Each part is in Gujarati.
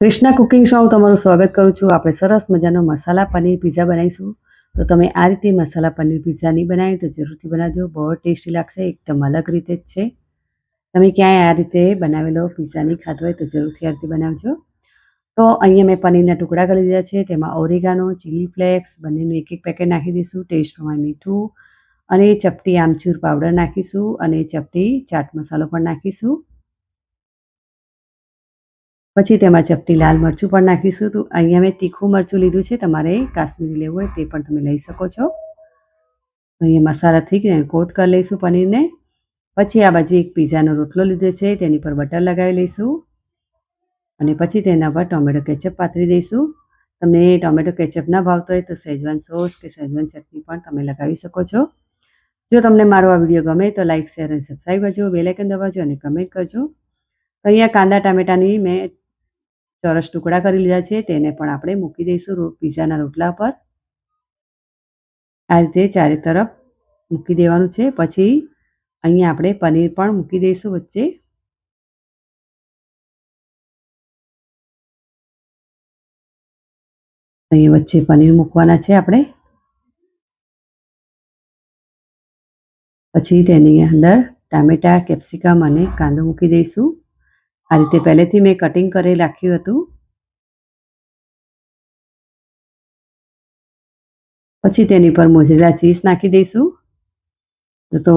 કૃષ્ણા કુકિંગ્સમાં હું તમારું સ્વાગત કરું છું. આપણે સરસ મજાનો મસાલા પનીર પિઝા બનાવીશું. તો તમે આ રીતે મસાલા પનીર પિઝા નહીં બનાવી તો જરૂરથી બનાવજો. બહુ ટેસ્ટી લાગશે, એકદમ અલગ રીતે જ છે. તમે ક્યાંય આ રીતે બનાવેલો પિઝા નહીં ખાધો હોય તો જરૂરથી આ રીતે બનાવજો. તો અહીંયા મેં પનીરના ટુકડા કરી દીધા છે. તેમાં ઓરેગાનો ચીલી ફ્લેક્સ બંનેનું એક એક પેકેટ નાખી દઈશું. ટેસ્ટ પ્રમાણે મીઠું અને ચપટી આમચૂર પાવડર નાખીશું અને ચપટી ચાટ મસાલો પણ નાખીશું. પછી તેમાં ચપટી લાલ મરચું પણ નાખીશું તો અહીંયા મેં તીખું મરચું લીધું છે, તમારે કાશ્મીરી લેવું હોય તે પણ તમે લઈ શકો છો. અહીંયા મસાલાથી કોટ કરી લઈશું પનીરને. પછી આ બાજુ એક પીઝાનો રોટલો લીધો છે, તેની પર બટર લગાવી લઈશું. અને પછી તેના પર ટોમેટો કેચઅપ પાથરી દઈશું. તમને ટોમેટો કેચઅપ ના ભાવતો હોય તો સેજવાન સોસ કે સેજવાન ચટણી પણ તમે લગાવી શકો છો. જો તમને મારો આ વીડિયો ગમે તો લાઇક શેર અને સબસ્ક્રાઈબ કરજો બેલાઇકન દબાવજો અને કમેન્ટ કરજો. તો અહીંયા કાંદા, ટામેટાની મેં ચોરસ ટુકડા કરી લીધા છે, તેને પણ આપણે મૂકી દઈશું પીઝાના રોટલા પર. આ રીતે ચારે તરફ મૂકી દેવાનું છે, પછી અહીંયા આપણે પનીર પણ મૂકી દઈશું વચ્ચે. અહીં વચ્ચે પનીર મૂકવાના છે આપણે. પછી તેની અંદર ટામેટા, કેપ્સિકમ અને કાંદો મૂકી દઈશું. આ રીતે પહેલેથી મેં કટિંગ કરી રાખ્યું હતું. પછી તેની પર મોજરેલા ચીઝ નાખી દઈશું. તો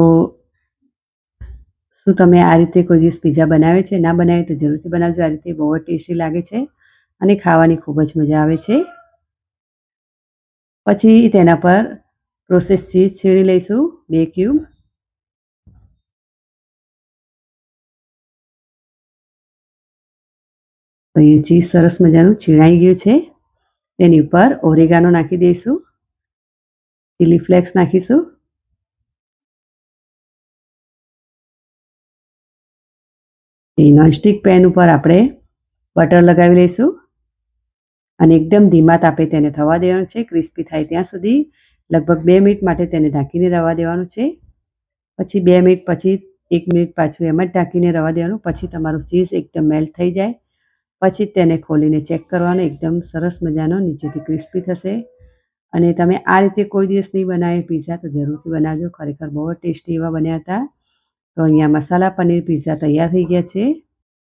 શું તમે આ રીતે કોઈ દિવસ પીઝા બનાવે છે, ના બનાવે તો જરૂરથી બનાવજો. આ રીતે બહુ ટેસ્ટી લાગે છે અને ખાવાની ખૂબ જ મજા આવે છે. પછી તેના પર પ્રોસેસ ચીઝ છીણી લઈશું, બે ક્યુબ તો એ ચીઝ સરસ મજાનું છીણાઈ ગયું છે. તેની ઉપર ઓરેગાનો નાખી દઈશું. ચીલી ફ્લેક્સ નાખીશું. નોનસ્ટિક પેન ઉપર આપણે બટર લગાવી લઈશું. અને એકદમ ધીમા તાપે તેને થવા દેવાનું છે. ક્રિસ્પી થાય ત્યાં સુધી. લગભગ બે મિનિટ માટે તેને ઢાંકીને રવા દેવાનું છે. પછી બે મિનિટ પછી, એક મિનિટ પાછું એમ જ ઢાંકીને રવા દેવાનું. પછી તમારું ચીઝ એકદમ મેલ્ટ થઈ જાય. પછી તેને ખોલીને ચેક કરવાનો એકદમ સરસ મજાનો નીચેથી ક્રિસ્પી થશે. અને તમે આ રીતે કોઈ દિવસ નહીં બનાવે પીઝા તો જરૂરથી બનાવજો. ખરેખર બહુ ટેસ્ટી એવા બન્યા હતા. તો અહીંયા મસાલા પનીર પીઝા તૈયાર થઈ ગયા છે.